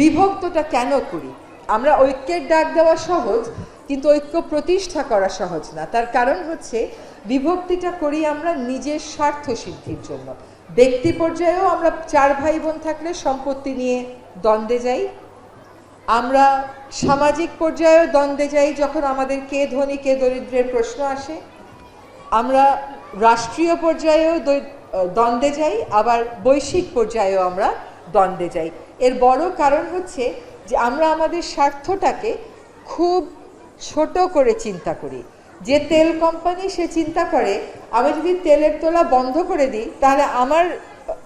বিভক্তটা কেন করি? আমরা ঐক্যের ডাক দেওয়া সহজ, কিন্তু ঐক্য প্রতিষ্ঠা করা সহজ না। তার কারণ হচ্ছে, বিভক্তিটা করি আমরা নিজের স্বার্থ সিদ্ধির জন্য। ব্যক্তি পর্যায়েও আমরা চার ভাই বোন থাকলে সম্পত্তি নিয়ে দ্বন্দ্বে যাই। আমরা সামাজিক পর্যায়েও দ্বন্দ্বে যাই যখন আমাদের কে ধনী, কে দরিদ্রের প্রশ্ন আসে। আমরা রাষ্ট্রীয় পর্যায়েও দ্বন্দ্বে যাই, আবার বৈশ্বিক পর্যায়েও আমরা দ্বন্দ্বে যাই। এর বড় কারণ হচ্ছে যে আমরা আমাদের স্বার্থটাকে খুব ছোট করে চিন্তা করি। যে তেল কোম্পানি সে চিন্তা করে, আমি যদি তেলের তোলা বন্ধ করে দিই, তাহলে আমার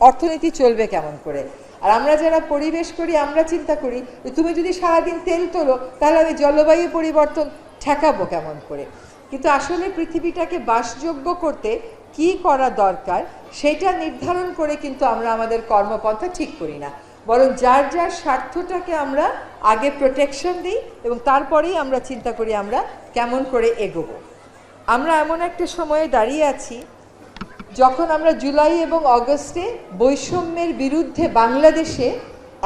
অর্থনীতি চলবে কেমন করে? আর আমরা যারা পরিবেশ করি, আমরা চিন্তা করি তুমি যদি সারাদিন তেল তোলো, তাহলে আমি জলবায়ু পরিবর্তন ঠেকাবো কেমন করে? কিন্তু আসলে পৃথিবীটাকে বাসযোগ্য করতে কি করা দরকার, সেটা নির্ধারণ করে কিন্তু আমরা আমাদের কর্মপন্থা ঠিক করি না। বরং যার যার স্বার্থটাকে আমরা আগে প্রোটেকশন দিই এবং তারপরেই আমরা চিন্তা করি আমরা কেমন করে এগোবো। আমরা এমন একটা সময়ে দাঁড়িয়ে আছি, যখন আমরা জুলাই এবং অগস্টে বৈষম্যের বিরুদ্ধে বাংলাদেশে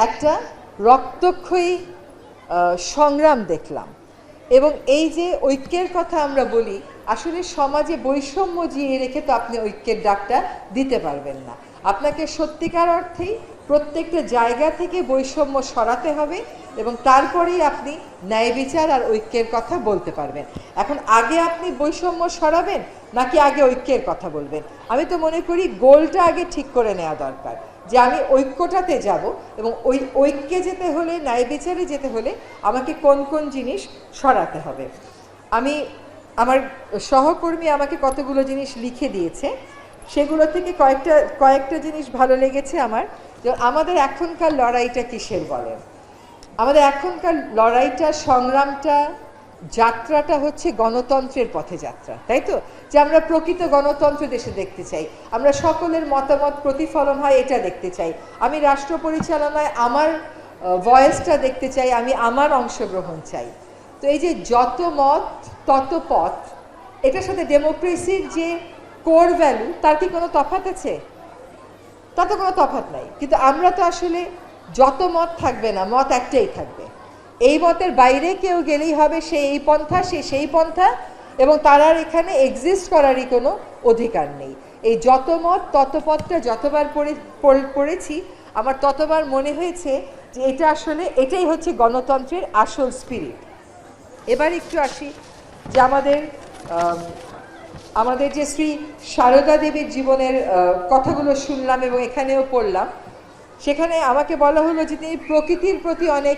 একটা রক্তক্ষয়ী সংগ্রাম দেখলাম। এবং এই যে ঐক্যের কথা আমরা বলি, আসলে সমাজে বৈষম্য জিয়ে রেখে তো আপনি ঐক্যের ডাকটা দিতে পারবেন না। আপনাকে সত্যিকার অর্থেই প্রত্যেকটা জায়গা থেকে বৈষম্য সরাতে হবে এবং তারপরেই আপনি ন্যায় বিচার আর ঐক্যের কথা বলতে পারবেন। এখন আগে আপনি বৈষম্য সরাবেন নাকি আগে ঐক্যের কথা বলবেন? আমি তো মনে করি গোলটা আগে ঠিক করে নেওয়া দরকার, যে আমি ঐক্যটাতে যাব এবং ওই ঐক্যে যেতে হলে, ন্যায় বিচারে যেতে হলে আমাকে কোন কোন জিনিস সরাতে হবে। আমি, আমার সহকর্মী আমাকে কতগুলো জিনিস লিখে দিয়েছে। সেগুলো থেকে কয়েকটা কয়েকটা জিনিস ভালো লেগেছে আমার। যে আমাদের এখনকার লড়াইটা কিসের বলেন? আমাদের এখনকার লড়াইটা, সংগ্রামটা, যাত্রাটা হচ্ছে গণতন্ত্রের পথে যাত্রা, তাই তো? যে আমরা প্রকৃত গণতন্ত্র দেশে দেখতে চাই, আমরা সকলের মতামত প্রতিফলন হয়, এটা দেখতে চাই। আমি রাষ্ট্র পরিচালনায় আমার ভয়েসটা দেখতে চাই, আমি আমার অংশগ্রহণ চাই। তো এই যে যত মত, তত পথ, এটার সাথে ডেমোক্রেসির যে কোর ভ্যালু তার কি কোনো তফাৎ আছে? তাতে কোনো তফাৎ নাই। কিন্তু আমরা তো আসলে যত মত থাকবে না মত একটাই থাকবে। এই মতের বাইরে কেউ গেলেই হবে সে এই পন্থা সে সেই পন্থা এবং তার আর এখানে এক্সিস্ট করারই কোনো অধিকার নেই। এই যত মত তত পথটা যতবার পড়ে পড়েছি আমার ততবার মনে হয়েছে যে এটা আসলে এটাই হচ্ছে গণতন্ত্রের আসল স্পিরিট এবার একটু আসি যে আমাদের আম, আমাদের যে শ্রী সারদা দেবীর জীবনের কথাগুলো শুনলাম এবং এখানেও পড়লাম। সেখানে আমাকে বলা হলো যে তিনি প্রকৃতির প্রতি অনেক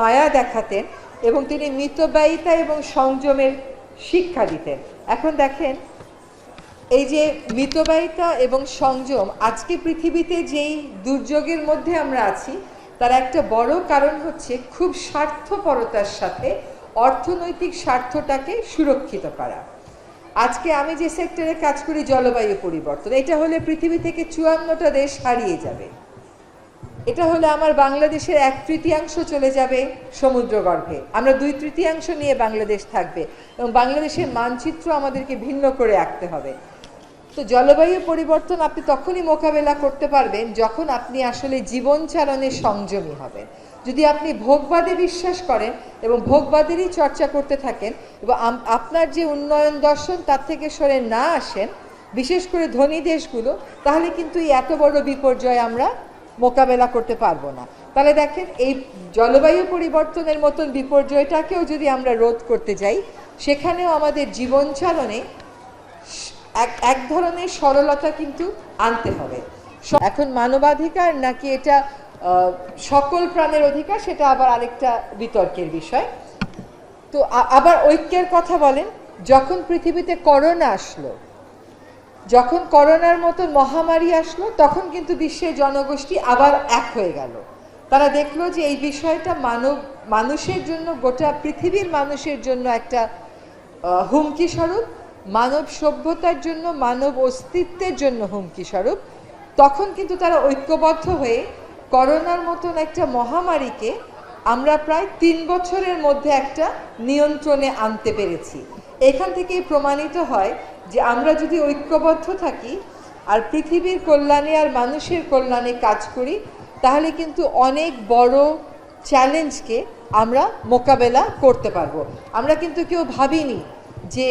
মায়া দেখাতেন এবং তিনি মিতব্যয়িতা এবং সংযমের শিক্ষা দিতেন। এখন দেখেন, এই যে মিতব্যয়িতা এবং সংযম, আজকে পৃথিবীতে যেই দুর্যোগের মধ্যে আমরা আছি, তার একটা বড় কারণ হচ্ছে খুব স্বার্থপরতার সাথে অর্থনৈতিক স্বার্থটাকে সুরক্ষিত করা। আজকে আমি যে সেক্টরে কাজ করি, জলবায়ু পরিবর্তন, এটা হলে পৃথিবী থেকে চুয়ান্নটা দেশ হারিয়ে যাবে। এটা হলে আমার বাংলাদেশের এক তৃতীয়াংশ চলে যাবে সমুদ্রগর্ভে। আমরা দুই তৃতীয়াংশ নিয়ে বাংলাদেশ থাকবে এবং বাংলাদেশের মানচিত্র আমাদেরকে ভিন্ন করে আঁকতে হবে। তো জলবায়ু পরিবর্তন আপনি তখনই মোকাবেলা করতে পারবেন যখন আপনি আসলে জীবনচারণে সংযমী হবেন। যদি আপনি ভোগবাদে বিশ্বাস করেন এবং ভোগবাদেরই চর্চা করতে থাকেন এবং আপনার যে উন্নয়ন দর্শন তার থেকে সরে না আসেন, বিশেষ করে ধনী দেশগুলো, তাহলে কিন্তু এই এত বড় বিপর্যয় আমরা মোকাবেলা করতে পারব না। তাহলে দেখেন, এই জলবায়ু পরিবর্তনের মতন বিপর্যয়টাকেও যদি আমরা রোধ করতে যাই, সেখানেও আমাদের জীবনচালনে এক এক ধরনের সরলতা কিন্তু আনতে হবে। এখন মানবাধিকার নাকি এটা সকল প্রাণের অধিকার, সেটা আবার আরেকটা বিতর্কের বিষয়। তো আবার ঐক্যের কথা বলেন, যখন পৃথিবীতে করোনা আসলো, যখন করোনার মতন মহামারী আসলো, তখন কিন্তু বিশ্বের জনগোষ্ঠী আবার এক হয়ে গেল। তারা দেখল যে এই বিষয়টা মানব, মানুষের জন্য, গোটা পৃথিবীর মানুষের জন্য একটা হুমকি স্বরূপ, মানব সভ্যতার জন্য, মানব অস্তিত্বের জন্য হুমকি স্বরূপ। তখন কিন্তু তারা ঐক্যবদ্ধ হয়ে করোনার মতন একটা মহামারীকে আমরা প্রায় তিন বছরের মধ্যে একটা নিয়ন্ত্রণে আনতে পেরেছি। এখান থেকেই প্রমাণিত হয় যে আমরা যদি ঐক্যবদ্ধ থাকি আর পৃথিবীর কল্যাণে আর মানুষের কল্যাণে কাজ করি, তাহলে কিন্তু অনেক বড় চ্যালেঞ্জকে আমরা মোকাবেলা করতে পারব। আমরা কিন্তু কেউ ভাবিনি যে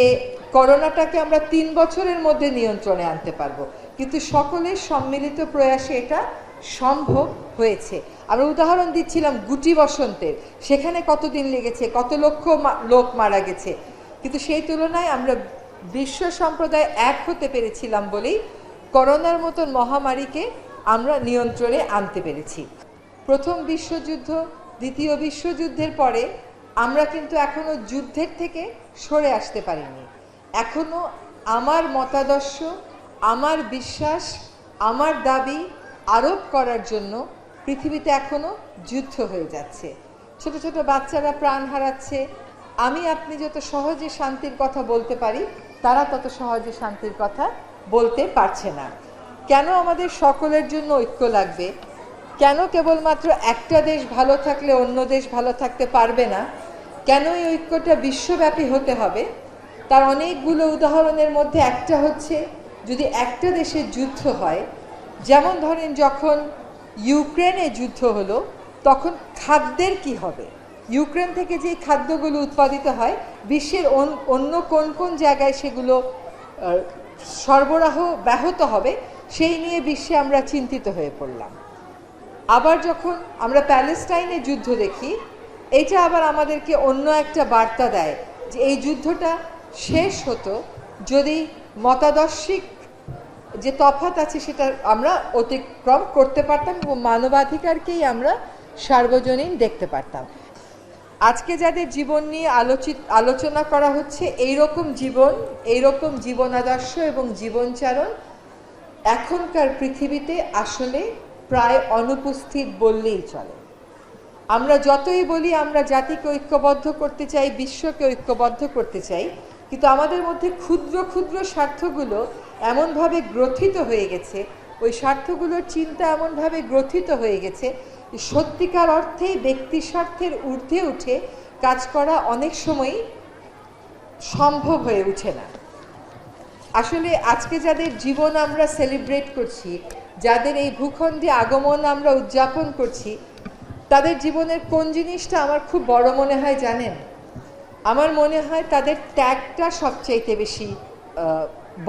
করোনাটাকে আমরা তিন বছরের মধ্যে নিয়ন্ত্রণে আনতে পারব। কিন্তু সকলের সম্মিলিত প্রয়াসে এটা সম্ভব হয়েছে। আমরা উদাহরণ দিচ্ছিলাম গুটি বসন্তের। সেখানে কতদিন লেগেছে? কত লক্ষ লোক মারা গেছে? কিন্তু সেই তুলনায় আমরা বিশ্ব সম্প্রদায় এক হতে পেরেছিলাম বলেই করোনার মতন মহামারীকে আমরা নিয়ন্ত্রণে আনতে পেরেছি। প্রথম বিশ্বযুদ্ধ, দ্বিতীয় বিশ্বযুদ্ধের পরে আমরা কিন্তু এখনও যুদ্ধের থেকে সরে আসতে পারিনি। এখনও আমার মতাদর্শ, আমার বিশ্বাস, আমার দাবি আরোপ করার জন্য পৃথিবীতে এখনও যুদ্ধ হয়ে যাচ্ছে। ছোট ছোট বাচ্চারা প্রাণ হারাচ্ছে। আমি আপনি যত সহজে শান্তির কথা বলতে পারি, তারা তত সহজে শান্তির কথা বলতে পারছে না। কেন আমাদের সকলের জন্য ঐক্য লাগবে? কেন কেবলমাত্র একটা দেশ ভালো থাকলে অন্য দেশ ভালো থাকতে পারবে না? কেন এই ঐক্যটা বিশ্বব্যাপী হতে হবে? তার অনেকগুলো উদাহরণের মধ্যে একটা হচ্ছে, যদি একটা দেশের যুদ্ধ হয় যেমন ধরেন যখন ইউক্রেনে যুদ্ধ হলো, তখন খাদ্যের কি হবে? ইউক্রেন থেকে যে খাদ্যগুলো উৎপাদিত হয়, বিশ্বের অন- অন্য কোন কোন জায়গায় সেগুলো সরবরাহ ব্যাহত হবে, সেই নিয়ে বিশ্বে আমরা চিন্তিত হয়ে পড়লাম। আবার যখন আমরা প্যালেস্টাইনে যুদ্ধ দেখি, এটা আবার আমাদেরকে অন্য একটা বার্তা দেয় যে এই যুদ্ধটা শেষ হতো যদি মতাদর্শিক যে তফাত আছে সেটা আমরা অতিক্রম করতে পারতাম এবং মানবাধিকারকেই আমরা সার্বজনীন দেখতে পারতাম। আজকে যাদের জীবন নিয়ে আলোচিত, আলোচনা করা হচ্ছে এই রকম জীবন এই রকম জীবন আদর্শ এবং জীবনচারণ এখনকার পৃথিবীতে আসলে প্রায় অনুপস্থিত বললেই চলে। আমরা যতই বলি আমরা জাতিকে ঐক্যবদ্ধ করতে চাই, বিশ্বকে ঐক্যবদ্ধ করতে চাই কিন্তু আমাদের মধ্যে ক্ষুদ্র ক্ষুদ্র স্বার্থগুলো এমনভাবে গ্রথিত হয়ে গেছে, ওই স্বার্থগুলোর চিন্তা এমনভাবে গ্রথিত হয়ে গেছে সত্যিকার অর্থে ব্যক্তি স্বার্থের ঊর্ধ্বে উঠে কাজ করা অনেক সময়ই সম্ভব হয়ে উঠে না। আসলে আজকে যাদের জীবন আমরা সেলিব্রেট করছি, যাদের এই ভূখণ্ডে আগমন আমরা উদযাপন করছি, তাদের জীবনের কোন জিনিসটা আমার খুব বড় মনে হয় জানেন? আমার মনে হয় তাদের ত্যাগটা সবচাইতে বেশি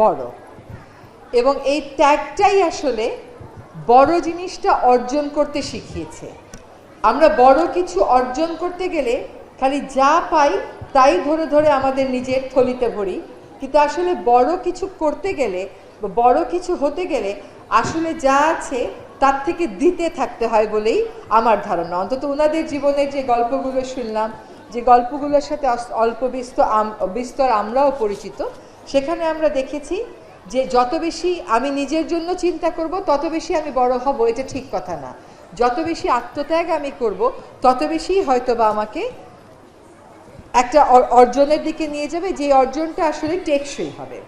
বড়। এবং এই ত্যাগটাই আসলে বড় জিনিসটা অর্জন করতে শিখিয়েছে। আমরা বড় কিছু অর্জন করতে গেলে খালি যা পাই তাই ধরে ধরে আমাদের নিজের থলিতে ভরি। কিন্তু আসলে বড় কিছু করতে গেলে বড় কিছু হতে গেলে আসলে যা আছে তার থেকে দিতে থাকতে হয় বলেই আমার ধারণা। অন্তত ওনাদের জীবনের যে গল্পগুলো শুনলাম যে গল্পগুলোর সাথে অল্প বিস্তর বিস্তর আমরাও পরিচিত, সেখানে আমরা দেখেছি যে যত বেশি আমি নিজের জন্য চিন্তা করব, তত বেশি আমি বড় হব, এটা ঠিক কথা না। যত বেশি আত্মত্যাগ আমি করব, তত বেশি হয়তোবা আমাকে একটা অর্জনের দিকে নিয়ে যাবে যে অর্জনটা আসলে টেকসই হবে।